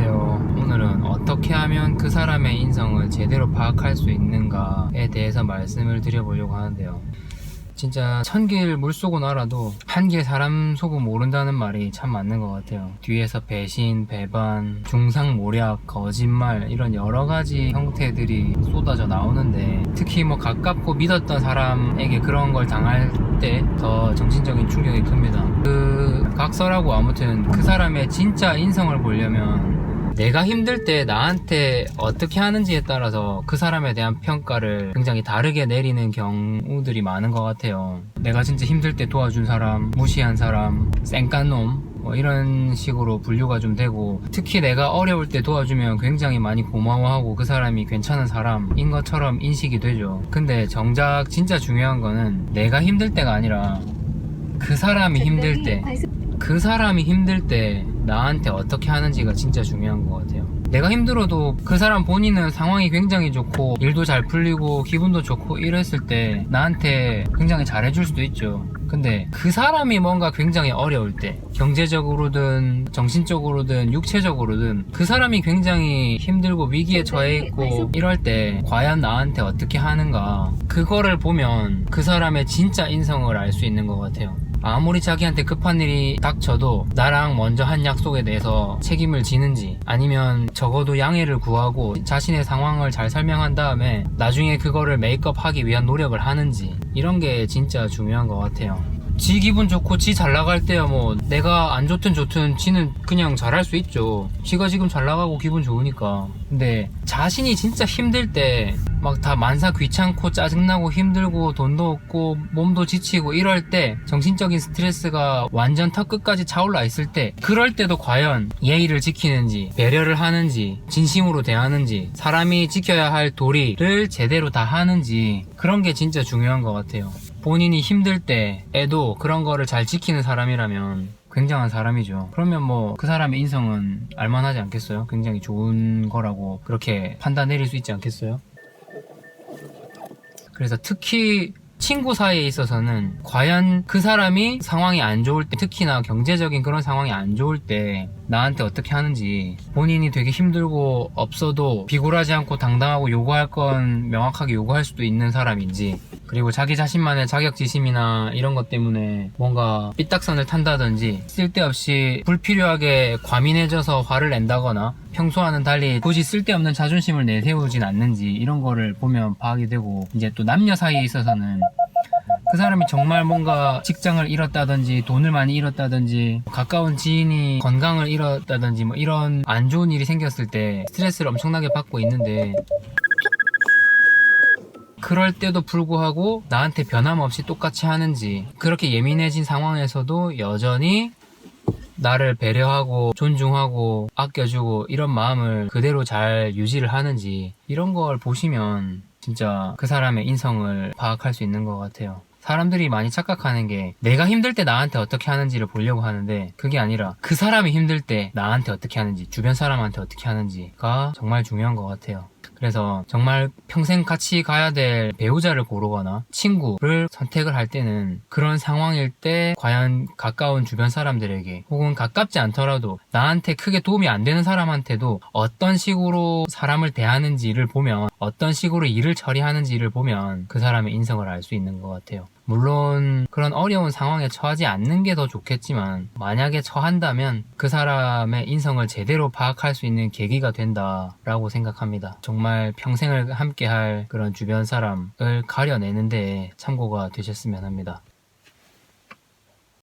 안녕하세요. 오늘은 어떻게 하면 그 사람의 인성을 제대로 파악할 수 있는가에 대해서 말씀을 드려보려고 하는데요. 진짜 천길 물속은 알아도 한길 사람 속은 모른다는 말이 참 맞는 것 같아요. 뒤에서 배신, 배반, 중상 모략, 거짓말 이런 여러 가지 형태들이 쏟아져 나오는데 특히 뭐 가깝고 믿었던 사람에게 그런 걸 당할 때 더 정신적인 충격이 큽니다. 그 각설하고 아무튼 그 사람의 진짜 인성을 보려면 내가 힘들 때 나한테 어떻게 하는지에 따라서 그 사람에 대한 평가를 굉장히 다르게 내리는 경우들이 많은 것 같아요. 내가 진짜 힘들 때 도와준 사람, 무시한 사람, 쌩깐 놈, 뭐 이런 식으로 분류가 좀 되고 특히 내가 어려울 때 도와주면 굉장히 많이 고마워하고 그 사람이 괜찮은 사람인 것처럼 인식이 되죠. 근데 정작 진짜 중요한 거는 내가 힘들 때가 아니라 그 사람이 힘들 때 그 사람이 힘들 때 나한테 어떻게 하는지가 진짜 중요한 것 같아요. 내가 힘들어도 그 사람 본인은 상황이 굉장히 좋고 일도 잘 풀리고 기분도 좋고 이랬을 때 나한테 굉장히 잘해줄 수도 있죠. 근데 그 사람이 뭔가 굉장히 어려울 때 경제적으로든 정신적으로든 육체적으로든 그 사람이 굉장히 힘들고 위기에 처해 있고 이럴 때 과연 나한테 어떻게 하는가 그거를 보면 그 사람의 진짜 인성을 알 수 있는 것 같아요. 아무리 자기한테 급한 일이 닥쳐도 나랑 먼저 한 약속에 대해서 책임을 지는지 아니면 적어도 양해를 구하고 자신의 상황을 잘 설명한 다음에 나중에 그거를 메이크업 하기 위한 노력을 하는지 이런 게 진짜 중요한 것 같아요. 지 기분 좋고 지 잘 나갈 때야 뭐 내가 안 좋든 좋든 지는 그냥 잘할 수 있죠. 지가 지금 잘 나가고 기분 좋으니까. 근데 자신이 진짜 힘들 때 막 다 만사 귀찮고 짜증나고 힘들고 돈도 없고 몸도 지치고 이럴 때 정신적인 스트레스가 완전 턱 끝까지 차올라 있을 때 그럴 때도 과연 예의를 지키는지 배려를 하는지 진심으로 대하는지 사람이 지켜야 할 도리를 제대로 다 하는지 그런 게 진짜 중요한 것 같아요. 본인이 힘들 때에도 그런 거를 잘 지키는 사람이라면 굉장한 사람이죠. 그러면 뭐 그 사람의 인성은 알만하지 않겠어요? 굉장히 좋은 거라고 그렇게 판단 내릴 수 있지 않겠어요? 그래서 특히 친구 사이에 있어서는 과연 그 사람이 상황이 안 좋을 때 특히나 경제적인 그런 상황이 안 좋을 때 나한테 어떻게 하는지 본인이 되게 힘들고 없어도 비굴하지 않고 당당하고 요구할 건 명확하게 요구할 수도 있는 사람인지 그리고 자기 자신만의 자격지심이나 이런 것 때문에 뭔가 삐딱선을 탄다든지 쓸데없이 불필요하게 과민해져서 화를 낸다거나 평소와는 달리 굳이 쓸데없는 자존심을 내세우진 않는지 이런 거를 보면 파악이 되고 이제 또 남녀 사이에 있어서는 그 사람이 정말 뭔가 직장을 잃었다든지 돈을 많이 잃었다든지 가까운 지인이 건강을 잃었다든지 뭐 이런 안 좋은 일이 생겼을 때 스트레스를 엄청나게 받고 있는데 그럴 때도 불구하고 나한테 변함없이 똑같이 하는지 그렇게 예민해진 상황에서도 여전히 나를 배려하고 존중하고 아껴주고 이런 마음을 그대로 잘 유지를 하는지 이런 걸 보시면 진짜 그 사람의 인성을 파악할 수 있는 것 같아요. 사람들이 많이 착각하는 게 내가 힘들 때 나한테 어떻게 하는지를 보려고 하는데 그게 아니라 그 사람이 힘들 때 나한테 어떻게 하는지 주변 사람한테 어떻게 하는지가 정말 중요한 것 같아요. 그래서 정말 평생 같이 가야 될 배우자를 고르거나 친구를 선택을 할 때는 그런 상황일 때 과연 가까운 주변 사람들에게 혹은 가깝지 않더라도 나한테 크게 도움이 안 되는 사람한테도 어떤 식으로 사람을 대하는지를 보면 어떤 식으로 일을 처리하는지를 보면 그 사람의 인성을 알 수 있는 것 같아요. 물론 그런 어려운 상황에 처하지 않는 게 더 좋겠지만 만약에 처한다면 그 사람의 인성을 제대로 파악할 수 있는 계기가 된다라고 생각합니다. 정말 평생을 함께 할 그런 주변 사람을 가려내는데 참고가 되셨으면 합니다.